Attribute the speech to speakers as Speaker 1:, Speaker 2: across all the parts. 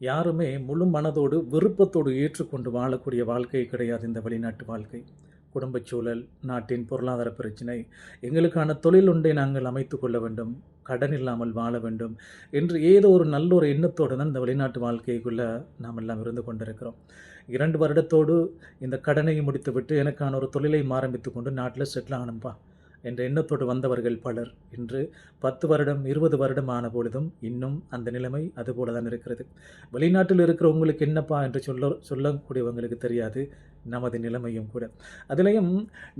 Speaker 1: யாருமே முழு மனதோடு விருப்பத்தோடு ஏற்றுக்கொண்டு வாழக்கூடிய வாழ்க்கை கிடையாது இந்த வெளிநாட்டு வாழ்க்கை. குடும்பச் சூழல் நாட்டின் பொருளாதார பிரச்சினை எங்களுக்கான தொழில் ஒன்றை நாங்கள் அமைத்து கொள்ள வேண்டும் கடன் இல்லாமல் வாழ வேண்டும் என்று ஏதோ ஒரு நல்ல ஒரு எண்ணத்தோடு தான் இந்த வெளிநாட்டு வாழ்க்கைக்குள்ளே நாம் எல்லாம் இருந்து கொண்டிருக்கிறோம். இரண்டு வருடத்தோடு இந்த கடனை முடித்துவிட்டு எனக்கான ஒரு தொழிலை ஆரம்பித்து கொண்டு நாட்டில் செட்டில் ஆகணும்பா. என்ற எண்ணத்தோடு வந்தவர்கள் பலர். இன்று பத்து வருடம் இருபது வருடம் ஆன பொழுதும் இன்னும் அந்த நிலைமை அதுபோல தான் இருக்கிறது. வெளிநாட்டில் இருக்கிறவங்களுக்கு என்னப்பா என்று சொல்ல சொல்லக்கூடியவங்களுக்கு தெரியாது. நமது நிலைமையும் கூட. அதுலேயும்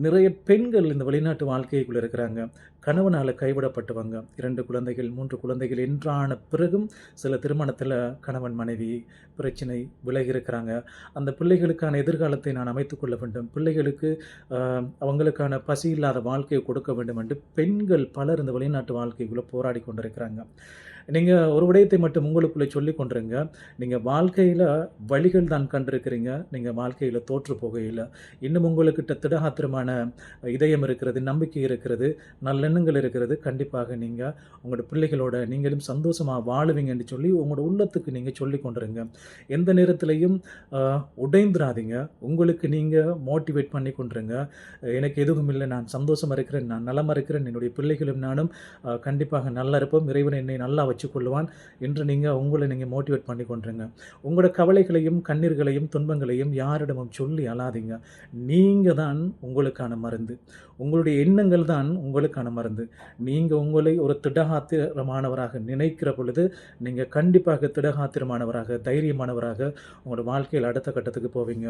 Speaker 1: நிறைய பெண்கள் இந்த வெளிநாட்டு வாழ்க்கைக்குள்ளே இருக்கிறாங்க. கணவனால் கைவிடப்பட்டவங்க. இரண்டு குழந்தைகள் மூன்று குழந்தைகள் என்றான பிறகும் சில திருமணத்தில் கணவன் மனைவி பிரச்சனை விலகி இருக்கிறாங்க அந்த பிள்ளைகளுக்கான எதிர்காலத்தை நான் அமைத்துக்கொள்ள வேண்டும். பிள்ளைகளுக்கு அவங்களுக்கான பசி இல்லாத வாழ்க்கையை கொடுக்க வேண்டும் என்று பெண்கள் பலர் இந்த வெளிநாட்டு வாழ்க்கைக்குள்ளே போராடி கொண்டிருக்கிறாங்க. நீங்கள் ஒரு விடயத்தை மட்டும் உங்களுக்குள்ளே சொல்லி கொண்டுருங்க. நீங்கள் வாழ்க்கையில் வழிகள் தான் கண்டிருக்கிறீங்க. நீங்கள் வாழ்க்கையில் தோற்று போகையில். இன்னும் உங்களுக்கிட்ட திடகாத்திரமான இதயம் இருக்கிறது நம்பிக்கை இருக்கிறது நல்லெண்ணங்கள் இருக்கிறது கண்டிப்பாக நீங்கள் உங்களோட பிள்ளைகளோட நீங்களும் சந்தோஷமாக வாழுவீங்கன்னு சொல்லி உங்களோட உள்ளத்துக்கு நீங்கள் சொல்லி கொண்டுருங்க. எந்த நேரத்திலையும் உடைந்துடாதீங்க உடைந்துராதீங்க. உங்களுக்கு நீங்கள் மோட்டிவேட் பண்ணி கொண்டுருங்க. எனக்கு எதுவும் இல்லை. நான் சந்தோஷமாக இருக்கிறேன். நான் நலமாக இருக்கிறேன். என்னுடைய பிள்ளைகளும் நானும் கண்டிப்பாக நல்லா இருப்போம். இறைவன் என்னை நல்லா வச்சுக்கொள்வான் என்று நீங்கள் உங்களை நீங்கள் மோட்டிவேட் பண்ணி கொண்டுருங்க உங்களோட கவலைகளையும் கண்ணீர்களையும் துன்பங்களையும் யாரிடமும் சொல்லி அழாதீங்க. நீங்கள் தான் உங்களுக்கான மருந்து. உங்களுடைய எண்ணங்கள் தான் உங்களுக்கான மருந்து. நீங்கள் உங்களை ஒரு திடகாத்திரமானவராக நினைக்கிற பொழுது நீங்கள் கண்டிப்பாக திடகாத்திரமானவராக தைரியமானவராக உங்களோட வாழ்க்கையில் அடுத்த கட்டத்துக்கு போவீங்க.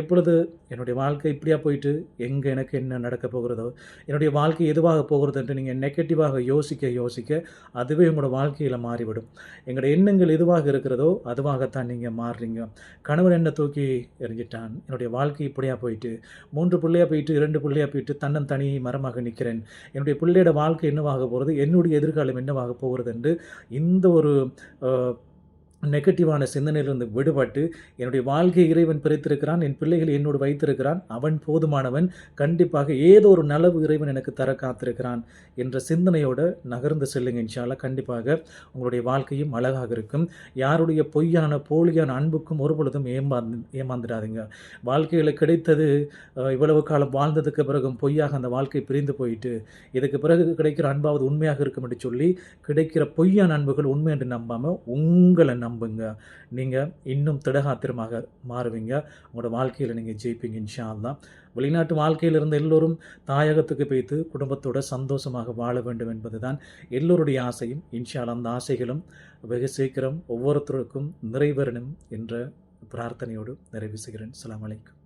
Speaker 1: எப்பொழுது என்னுடைய வாழ்க்கை இப்படியா போயிட்டு எங்கே எனக்கு என்ன நடக்க போகிறதோ என்னுடைய வாழ்க்கை எதுவாக போகிறது என்று நீங்கள் நெகட்டிவாக யோசிக்க யோசிக்க அதுவே உங்களோட வாழ்க்கையில் மாறிவிடும். எங்களோட எண்ணங்கள் எதுவாக இருக்கிறதோ அதுவாகத்தான் நீங்கள் மாறுறீங்க. கணவன் என்ன தூக்கி எறிஞ்சிட்டான். என்னுடைய வாழ்க்கை இப்படியா போயிட்டு மூன்று பிள்ளையாக போயிட்டு இரண்டு பிள்ளையாக போயிட்டு தன்னன் தனி மரமாக நிற்கிறேன். என்னுடைய பிள்ளையோட வாழ்க்கை என்னவாக போகிறது என்னுடைய எதிர்காலம் என்னவாக போகிறது என்று இந்த ஒரு நெகட்டிவான சிந்தனையிலிருந்து விடுபட்டு என்னுடைய வாழ்க்கை இறைவன் பிரித்திருக்கிறான் என் பிள்ளைகள் என்னோடு வைத்திருக்கிறான் அவன் போதுமானவன் கண்டிப்பாக ஏதோ ஒரு நலவு இறைவன் எனக்கு தர காத்திருக்கிறான் என்ற சிந்தனையோடு நகர்ந்து செல்லுங்க இன்ஷால்லா கண்டிப்பாக உங்களுடைய வாழ்க்கையும் அழகாக இருக்கும். யாருடைய பொய்யான போலியான அன்புக்கும் ஒரு பொழுதும் ஏமாந்து ஏமாந்துடாதீங்க. வாழ்க்கையில் கிடைத்தது இவ்வளவு காலம் வாழ்ந்ததுக்கு பிறகும் பொய்யாக அந்த வாழ்க்கை பிரிந்து போயிட்டு இதுக்கு பிறகு கிடைக்கிற அன்பாவது உண்மையாக இருக்கும் என்று சொல்லி கிடைக்கிற பொய்யான அன்புகள் உண்மை என்று நம்பாமல் உங்களை நம்ப நம்புங்க. நீங்கள் இன்னும் திடகாத்திரமாக மாறுவீங்க. உங்களோட வாழ்க்கையில் நீங்கள் ஜெயிப்பீங்க இன்ஷா தான் வெளிநாட்டு வாழ்க்கையில் இருந்த எல்லோரும் தாயகத்துக்கு போய்த்து குடும்பத்தோட சந்தோஷமாக வாழ வேண்டும் என்பது தான் எல்லோருடைய ஆசையும். இன்ஷால் அந்த ஆசைகளும் வெகு சீக்கிரம் ஒவ்வொருத்தருக்கும் நிறைவேறணும் என்ற பிரார்த்தனையோடு நிறைவு செய்கிறேன். அலாம் அலைக்கும்.